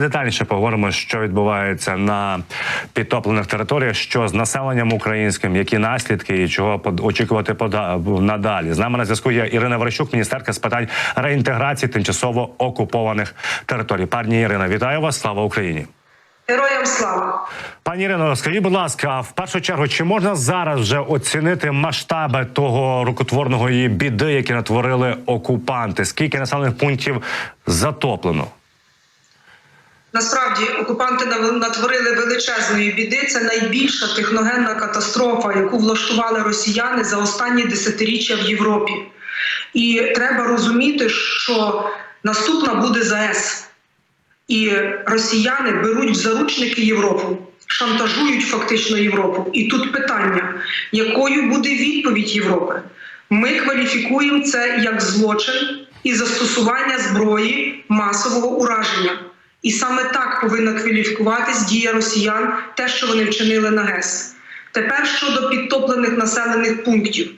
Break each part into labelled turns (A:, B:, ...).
A: Детальніше поговоримо, що відбувається на підтоплених територіях, що з населенням українським, які наслідки і чого очікувати надалі. З нами на зв'язку є Ірина Верещук, міністерка з питань реінтеграції тимчасово окупованих територій. Пані Ірина, вітаю вас! Слава Україні!
B: Героям слава!
A: Пані Ірино, скажіть, будь ласка, в першу чергу, чи можна зараз вже оцінити масштаби того рукотворного її біди, які натворили окупанти? Скільки населених пунктів затоплено?
B: Насправді окупанти натворили величезної біди. Це найбільша техногенна катастрофа, яку влаштували росіяни за останні десятиріччя в Європі. І треба розуміти, що наступна буде ЗАЕС. І росіяни беруть в заручники Європу, шантажують фактично Європу. І тут питання, якою буде відповідь Європи? Ми кваліфікуємо це як злочин і застосування зброї масового ураження. І саме так повинна кваліфікуватись дія росіян, те, що вони вчинили на ГЕС. Тепер щодо підтоплених населених пунктів.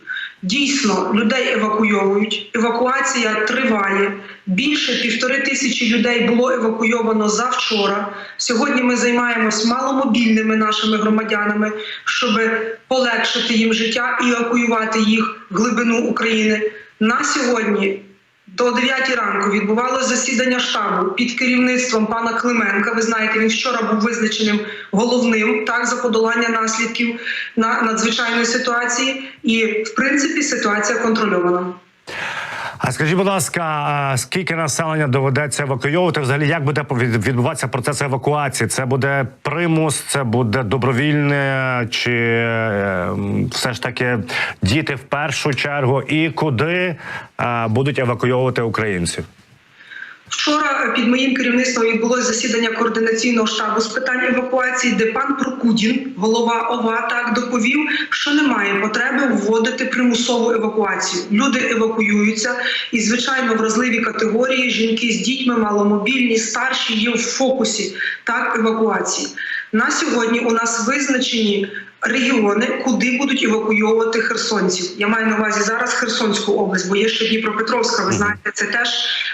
B: Дійсно, людей евакуйовують. Евакуація триває. Більше півтори тисячі людей було евакуйовано завчора. Сьогодні ми займаємось маломобільними нашими громадянами, щоб полегшити їм життя і евакуювати їх в глибину України. На сьогодні до 9 ранку відбувалося засідання штабу під керівництвом пана Клименка. Ви знаєте, він вчора був визначеним головним так за подолання наслідків на надзвичайної ситуації, і в принципі ситуація контрольована.
A: Скажіть, будь ласка, скільки населення доведеться евакуйовувати? Взагалі, як буде від- відбуватися процес евакуації? Це буде примус, це буде добровільне, чи е, все ж таки діти в першу чергу? І куди будуть евакуйовувати українців?
B: Вчора під моїм керівництвом відбулося засідання координаційного штабу з питань евакуації, де пан Прокудін, голова ОВА, так доповів, що немає потреби вводити примусову евакуацію. Люди евакуюються, і звичайно, вразливі категорії жінки з дітьми, маломобільні, старші є в фокусі так евакуації. На сьогодні у нас визначені регіони, куди будуть евакуйовувати херсонців. Я маю на увазі зараз Херсонську область, бо є ще Дніпропетровська. Ви знаєте, це теж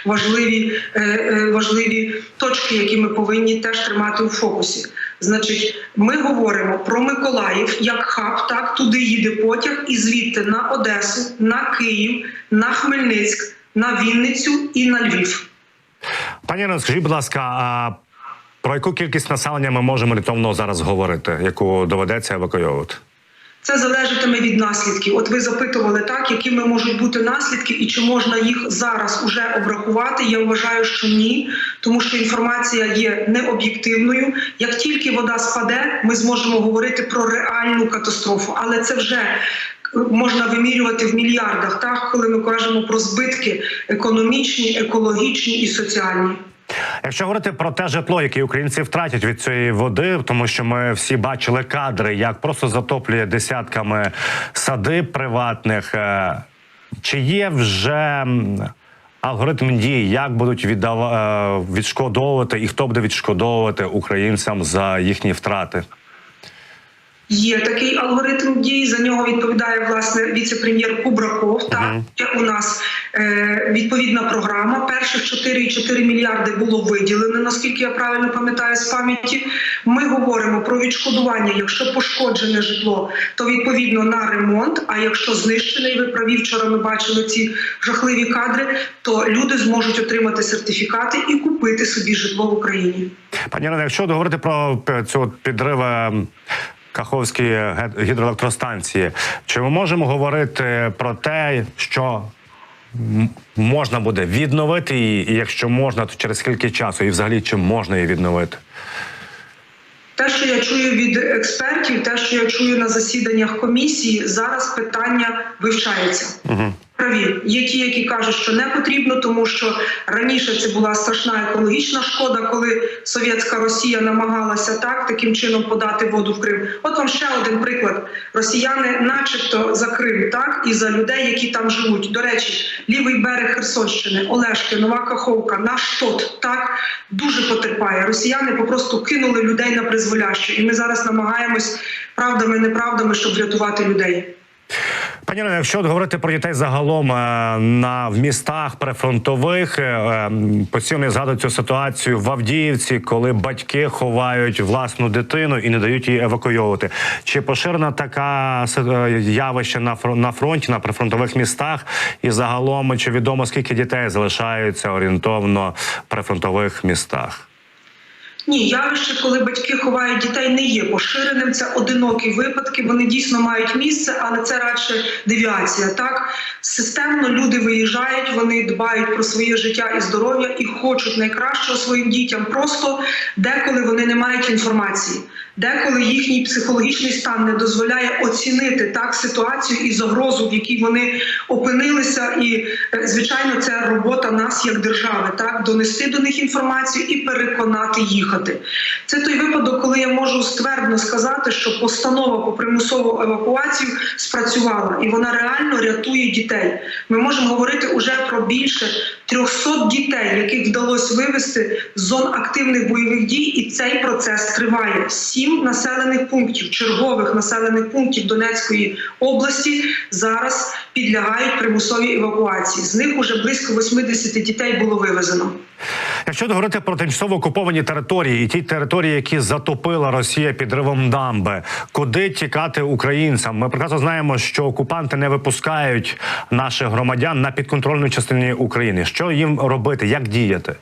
B: важливі, е, е, важливі точки, які ми повинні теж тримати у фокусі. Значить, ми говоримо про Миколаїв як хаб, так туди їде потяг, і звідти на Одесу, на Київ, на Хмельницьк, на Вінницю і на Львів.
A: Пані Ірино, скажіть, будь ласка, про яку кількість населення ми можемо рятовно зараз говорити, яку доведеться евакуйовувати?
B: Це залежатиме від наслідків. От ви запитували так, якими можуть бути наслідки, і чи можна їх зараз уже обрахувати. Я вважаю, що ні, тому що інформація є необ'єктивною. Як тільки вода спаде, ми зможемо говорити про реальну катастрофу, але це вже. Можна вимірювати в мільярдах, так коли ми кажемо про збитки економічні, екологічні і соціальні.
A: Якщо говорити про те житло, яке українці втратять від цієї води, тому що ми всі бачили кадри, як просто затоплює десятками сади приватних. е, Чи є вже алгоритм дій, як будуть віддава- е, відшкодовувати і хто буде відшкодовувати українцям за їхні втрати?
B: Є такий алгоритм дій. За нього відповідає власне віце-прем'єр Кубраков. Так у нас е, відповідна програма. Перших 4,4 мільярди було виділено, наскільки я правильно пам'ятаю з пам'яті. Ми говоримо про відшкодування. Якщо пошкоджене житло, то відповідно на ремонт. А якщо знищений, ви праві вчора ми бачили ці жахливі кадри, то люди зможуть отримати сертифікати і купити собі житло в Україні.
A: Пані Ірино, якщо говорити про п- цю ге- гідроелектростанції, чи ми можемо говорити про те, що можна буде відновити її, і якщо можна, то через скільки часу, і взагалі чи можна її відновити?
B: Те, що я чую від експертів, те, що я чую на засіданнях комісії, зараз питання вивчається.
A: Угу.
B: Праві є ті, які кажуть, що не потрібно, тому що раніше це була страшна екологічна шкода, коли совєтська Росія намагалася так таким чином подати воду в Крим. От вам ще один приклад: росіяни, начебто, за Крим, так і за людей, які там живуть. До речі, лівий берег Херсонщини, Олешки, Нова Каховка, наш тот так дуже потерпає. Росіяни попросту кинули людей на призволяще, і ми зараз намагаємось правдами, неправдами, щоб врятувати людей.
A: Пані Ірино, якщо от говорити про дітей загалом е, на в містах прифронтових, е, е, постійно згадую цю ситуацію в Авдіївці, коли батьки ховають власну дитину і не дають її евакуйовувати. Чи поширена така явище на на фронті, на прифронтових містах? І загалом чи відомо скільки дітей залишаються орієнтовно в прифронтових містах?
B: Ні, явище, коли батьки ховають дітей, не є поширеним. Це одинокі випадки. Вони дійсно мають місце, але це радше девіація. Так системно люди виїжджають, вони дбають про своє життя і здоров'я і хочуть найкращого своїм дітям. Просто деколи вони не мають інформації, деколи їхній психологічний стан не дозволяє оцінити так ситуацію і загрозу, в якій вони опинилися. І е, звичайно, це робота нас як держави, так донести до них інформацію і переконати їхати. Це той випадок, коли я можу ствердно сказати, що постанова по примусову евакуацію спрацювала, і вона реально рятує дітей. Ми можемо говорити уже про більше 300 дітей, яких вдалося вивести з зон активних бойових дій, і цей процес триває. Сім населених пунктів, чергових населених пунктів Донецької області зараз підлягають примусовій евакуації. З них уже близько 80 дітей було вивезено.
A: Якщо говорити про тимчасово окуповані території і ті території, які затопила Росія підривом дамби, куди тікати українцям? Ми прекрасно знаємо, що окупанти не випускають наших громадян на підконтрольну частині України. Що їм робити? Як діяти?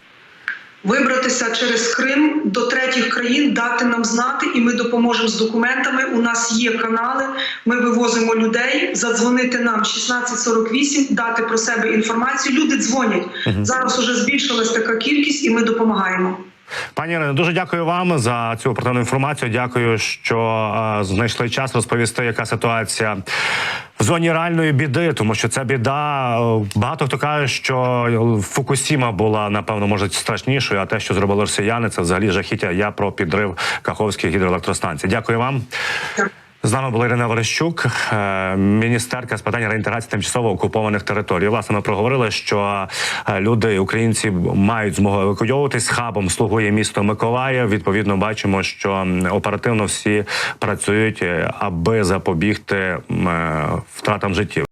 B: Вибратися через Крим до третіх країн, дати нам знати, і ми допоможемо з документами. У нас є канали. Ми вивозимо людей. Задзвонити нам 1648, дати про себе інформацію. Люди дзвонять зараз. Уже збільшилась така кількість, і ми допомагаємо.
A: Пані Ірино, дуже дякую вам за цю оперативну інформацію. Дякую, що е, знайшли час розповісти, яка ситуація в зоні реальної біди, тому що ця біда е, багато хто каже, що Фукусіма була напевно може страшнішою. А те, що зробили росіяни, це взагалі жахіття. Я про підрив Каховських гідроелектростанцій. Дякую вам. З нами була Ірина Верещук, е, міністерка з питань реінтеграції тимчасово окупованих територій. Власне, ми проговорили, що е, люди, українці, мають змогу евакуйовуватись. Хабом слугує місто Миколаїв. Відповідно, бачимо, що оперативно всі працюють, е, аби запобігти втратам життів.